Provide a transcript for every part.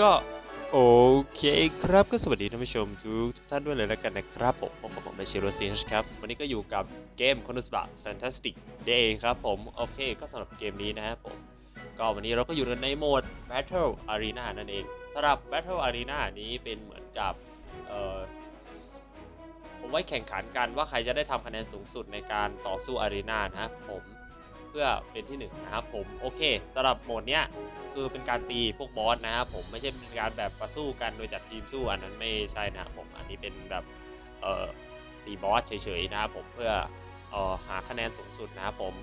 ก็โอเคครับก็สวัสดีท่านผู้ชมทุกท่านด้วยเลยแล้วกันนะครับ ผมผมผมเชิโรซีครับ วันนี้ก็อยู่กับเกมคอน u สบะ Fantastic Day ครับผม โอเค ก็สำหรับเกมนี้นะครับผม ก็วันนี้เราก็อยู่กันในโหมด Battle Arena นั่นเองสำหรับ Battle Arena นี้เป็นเหมือนกับเอ่อผมไว้แข่งขันกันว่าใครจะได้ทำคะแนนสูงสุดในการต่อสู้อารีนานะครับผมเพื่อเป็นที่หนึ่งนะครับผมโอเคสำหรับโหมดเนี้ย คือเป็นการตีพวกบอสนะครับผมไม่ใช่เป็นการแบบประสู้กันโดยจัดทีมสู้อันนั้นไม่ใช่นะครับผมอันนี้เป็นแบบเอ่อตีบอสเฉยๆนะครับผมเพื่อเอ่อหาคะแนนสูงสุดนะครับผม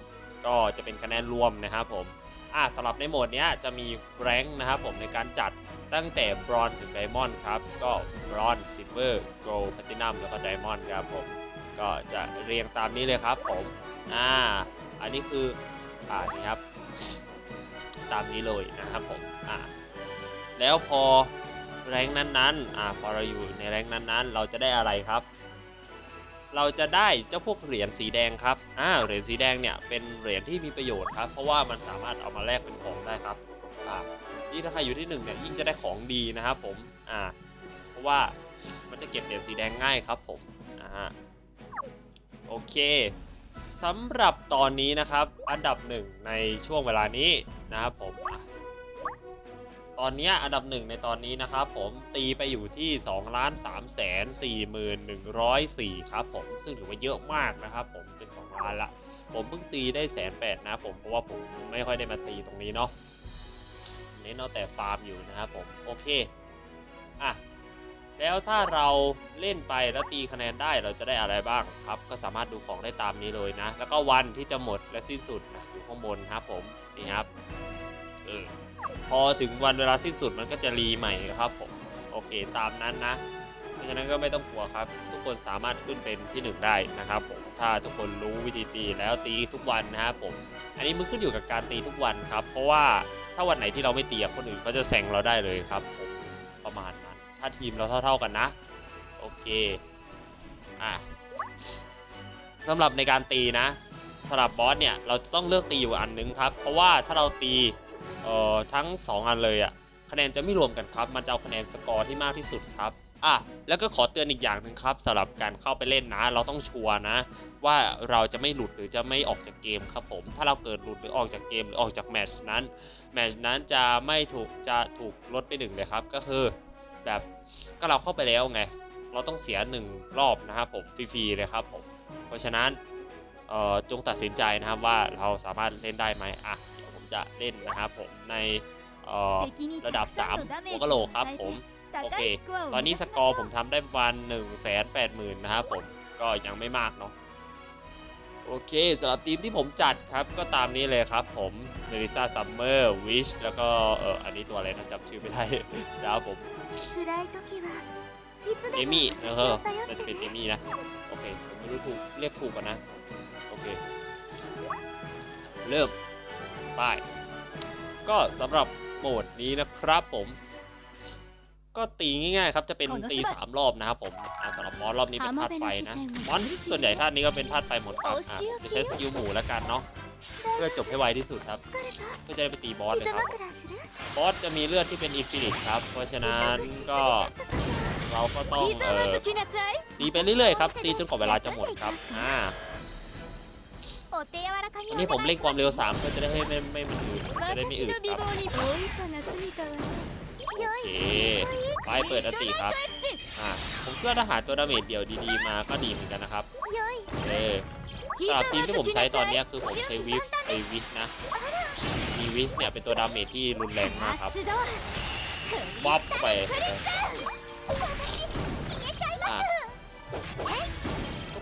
ก็จะเป็นคะแนนรวมนะครับผมอ่าสำหรับในโหมดนี้จะมีแรงนะครับผมในการจัดตั้งแต่บรอนถึงไดมอนด์ครับก็บรอนซิลเวอร์โกลด์แพลตินัมแล้วก็ไดมอนด์ครับผมก็จะเรียงตามนี้เลยครับผมอ่าอันนี้คืออ่านี่ครับ ตามนี้เลยนะครับผมอ่าแล้วพอแรงนั้นๆอ่าพอเราอยู่ในแรงนั้นๆ เราจะได้อะไรครับ เราจะได้เจ้าพวกเหรียญสีแดงครับอ่าเหรียญสีแดงเนี่ยเป็นเหรียญที่มีประโยชน์ครับ เพราะว่ามันสามารถเอามาแลกเป็นของได้ครับอ่ายิ่งถ้าใครอยู่ที่หนึ่งเนี่ยยิ่งจะได้ของดีนะครับผมอ่าเพราะว่ามันจะเก็บเหรียญสีแดงง่ายครับผมอ่าโอเค สำหรับตอนนี้นะครับ อันดับหนึ่งในช่วงเวลานี้นะครับผม ตอนนี้อันดับหนึ่งในตอนนี้นะครับ ผมตีไปอยู่ที่2ล้าน3แสน4หมื่น104ครับผมซึ่งถือว่าเยอะมากนะครับ ผมเป็น 2 ล้านละ ผมเพิ่งตีได้แสนแปดนะครับผมเพราะว่าผมไม่ค่อยได้มาตีตรงนี้เนาะเน้นเอาแต่ฟาร์มอยู่นะครับผมโอเคอะ แล้วถ้าเราเล่นไปแล้วตีคะแนนได้เราจะได้อะไรบ้างครับ ก็สามารถดูของได้ตามนี้เลยนะ แล้วก็วันที่จะหมดและสิ้นสุดนะอยู่ข้างบนครับผมนี่ครับเออพอถึงวันเวลาสิ้นสุดมันก็จะรีใหม่ครับผมโอเคตามนั้นนะ เพราะฉะนั้นก็ไม่ต้องกลัวครับ ทุกคนสามารถขึ้นเป็นที่หนึ่งได้นะครับผมถ้าทุกคนรู้วิธีตีแล้วตีทุกวันนะครับผม อันนี้มันขึ้นอยู่กับการตีทุกวันครับ เพราะว่าถ้าวันไหนที่เราไม่ตีคนอื่นเขาจะแซงเราได้เลยครับผม ถ้าทีมเราเท่า ๆกันนะ โอเค อะสำหรับในการตีนะสำหรับบอสเนี่ยเราจะต้องเลือกตีอยู่อันนึงครับ เพราะว่าถ้าเราตีเอ่อทั้ง 2 อันเลยอะคะแนนจะไม่รวมกันครับ มันจะเอาคะแนนสกอร์ที่มากที่สุดครับอะแล้วก็ขอเตือนอีกอย่างหนึ่งครับสำหรับการเข้าไปเล่นนะ เราต้องชัวร์นะ ว่าเราจะไม่หลุดหรือจะไม่ออกจากเกมครับผม ถ้าเราเกิดหลุดหรือออกจากเกมหรือออกจากแมตช์นั้นแมตช์นั้นจะไม่ถูกจะถูกลดไปหนึ่งเลยครับ ก็คือ แบบก็เราเข้าไปแล้วไง เราต้องเสียหนึ่งรอบนะครับผมฟรีๆเลยครับผม เพราะฉะนั้นเอ่อจงตัดสินใจนะครับว่าเราสามารถเล่นได้ไหมอะเดี๋ยวผมจะเล่นนะครับผมในเอ่อระดับ3หัวกะโหลกครับผมโอเค ตอนนี้สกอร์ผมทำได้ประมาณ1นึ่งแสนแปดหมื่นนะครับผม ก็ยังไม่มากเนาะ โอเคสำหรับทีมที่ผมจัดครับก็ตามนี้เลยครับผมเมลิซาซัมเมอร์วิชแล้วก็เอออันนี้ตัวอะไรนะจำชื่อไม่ได้นะครับผมเอมี่เออน่าจะเป็นเอมี่นะ โอเค ผมไม่รู้ถูกเรียกถูกกันนะ โอเค เริ่มไป้ายก็สำหรับโหมดนี้นะครับผม ก็ตีง่ายๆครับจะเป็นตีสามรอบนะครับผมอ่าสำหรับมอสรอบนี้เป็นธาตุไฟนะมอนส่วนใหญ่ธาตุนี้ก็เป็นธาตุไฟหมดครับอะจะใช้สกิลหมูแล้วกันเนาะเพื่อจบให้ไวที่สุดครับเพื่อจะได้ไปตีบอสเลยครับบอสจะมีเลือดที่เป็นอินฟินิตครับ เพราะฉะนั้นก็เราก็ต้องเอ่อตีไปเรื่อยๆครับตีจนกว่าเวลาจะหมดครับอ่าอันนี้ผมเร่งความเร็ว3เพื่อจะได้ให้ไม่ไม่มันอืดจะได้ไม่อืดครับ โอเคไปเปิดอันติครับ อ่าผมคิดว่าถ้าหาตัวดาเมจเดี่ยวดีๆมาก็ดีเหมือนกันนะครับเออสำหรับทีมที่ผมใช้ตอนเนี้ยคือผมใช้วิฟไอวิสนะมีวิสเนี่ยเป็นตัวดาเมจที่รุนแรงมากครับวับเข้าไปเอออะทุก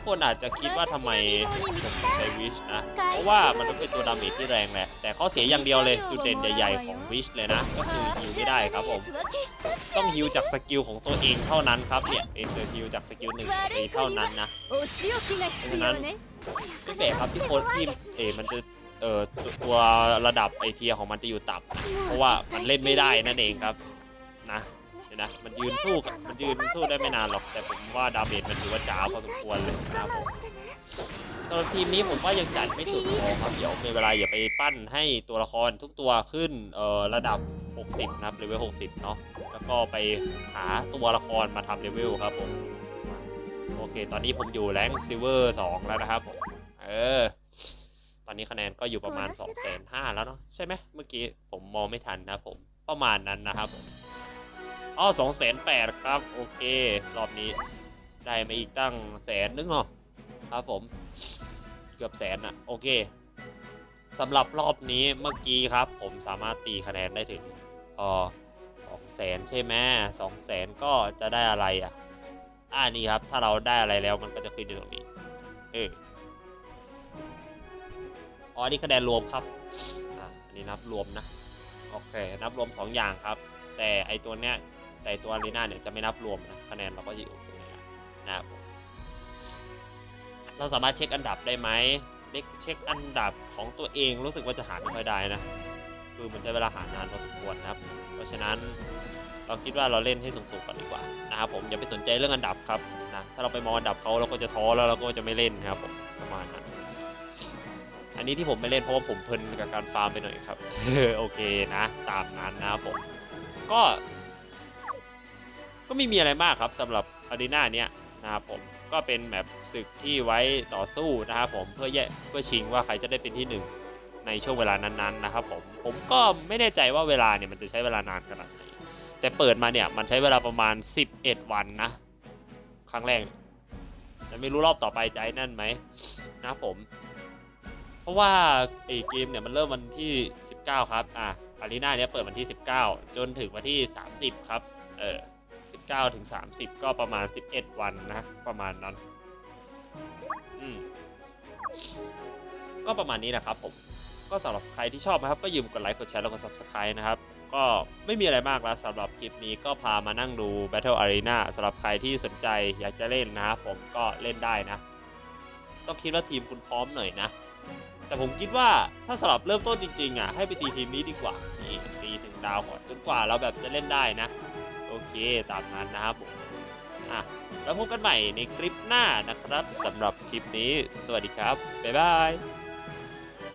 คนอาจจะคิดว่าทำไมผมถึงใช้วิชนะ เพราะว่ามันต้องเป็นตัวดาเมจที่แรงแหละ แต่ข้อเสียอย่างเดียวเลยจุดเด่นใหญ่ๆของวิชเลยนะ ก็คือฮิวไม่ได้ครับผม ต้องฮิวจากสกิลของตัวเองเท่านั้นครับเนี่ยเป็นตัวฮิวจากสกิลหนึ่งของตัวเองเท่านั้นนะไม่แปลกครับที่โค้ดที่เอมันจะเอ่อตัวตัวระดับไอเทียของมันจะอยู่ต่ำเพราะว่ามันเล่นไม่ได้นั่นเองครับนะเนะ มันยืนสู้กับมันยืนสู้ได้ไม่นานหรอก แต่ผมว่าดาเมจมันถือว่าจ้าพอสมควรเลยนะครับผมสำหรับทีมนี้ผมว่ายังจัดไม่สุดพอครับเดี๋ยวมีเวลาอย่าไปปั้นให้ตัวละครทุกตัวขึ้นเอ่อระดับ 60 นะครับเลเวล 60 เนาะแล้วก็ไปหาตัวละครมาทำเลเวลครับผมโอเค ตอนนี้ผมอยู่แรงซิลเวอร์2แล้วนะครับผมเออ ตอนนี้คะแนนก็อยู่ประมาณ2 5 0 0 0แล้วเนาะใช่ไหมเมื่อกี้ผมมองไม่ทันนะครับผมประมาณนั้นนะครับผม อ๋อสองแสนแปดครับ โอเค รอบนี้ ได้มาอีกตั้งแสนนึงเนาะครับผม เกือบแสนอะโอเคสำหรับรอบนี้เมื่อกี้ครับ ผมสามารถตีคะแนนได้ถึงออสองแสนใช่ไหมสองแสนก็จะได้อะไรอะอ่านี่ครับ ถ้าเราได้อะไรแล้วมันก็จะขึ้นอยู่ตรงนี้ เอออ๋ออันนี่คะแนนรวมครับอ่าอันนี้นับรวมนะ โอเค นับรวมสองอย่างครับ แต่ไอตัวเนี้ย แต่ตัวอารีนาเนี่ยจะไม่นับรวมนะคะแนนเราก็จะอยู่ตรงนี้นะครับเราสามารถเช็คอันดับได้ไหมเด็กเช็คอันดับของตัวเองรู้สึกว่าจะหาไม่ค่อยได้นะ คือมันใช้เวลาหานานพอสมควรนะครับ เพราะฉะนั้นเราคิดว่าเราเล่นให้สูงๆก่อนดีกว่านะครับผมอย่าไปสนใจเรื่องอันดับครับนะถ้าเราไปมองอันดับเขาเราก็จะท้อแล้วเราก็จะไม่เล่นนะครับผมประมาณนั้นอันนี้ที่ผมไม่เล่นเพราะว่าผมเพลินกับการฟาร์มไปหน่อยครับโอเคนะ ตามนั้นนะครับผมก็ ก็ไม่มีอะไรมากครับสำหรับอารีนาเนี้ยนะครับผมก็เป็นแบบศึกที่ไว้ต่อสู้นะครับผมเพื่อแยกเพื่อชิงว่าใครจะได้เป็นที่หนึ่งในช่วงเวลานั้นๆนะครับผมผมก็ไม่แน่ใจว่าเวลาเนี่ยมันจะใช้เวลานานขนาดไหนแต่เปิดมาเนี่ยมันใช้เวลาประมาณ 11 วันนะ ครั้งแรกแต่ไม่รู้รอบต่อไปจะไอ้นั่นไหมนะครับผม เพราะว่าไอ้เกมเนี่ยมันเริ่มวันที่ 19 ครับอะอารีนาเนี้ยเปิดวันที่ 19 จนถึงวันที่ 30 ครับ เออ 19ถึง30 ก็ประมาณ 11 วันนะ ประมาณนั้น อืม ก็ประมาณนี้นะครับผม ก็สำหรับใครที่ชอบนะครับ ก็อย่าลืมกดไลค์ กดแชร์แล้วก็ subscribe นะครับ ก็ไม่มีอะไรมากแล้วสำหรับคลิปนี้ก็พามานั่งดู Battle Arena สำหรับใครที่สนใจอยากจะเล่นนะครับผมก็เล่นได้นะ ต้องคิดว่าทีมคุณพร้อมหน่อยนะ แต่ผมคิดว่าถ้าสำหรับเริ่มต้นจริงๆอะให้ไปตีทีมนี้ดีกว่านี่ตีถึงดาวก่อนจนกว่าเราแบบจะเล่นได้นะ โอเคตามนั้นนะครับผมอะแล้วพบกันใหม่ในคลิปหน้านะครับสำหรับคลิปนี้ สวัสดีครับ บ๊ายบาย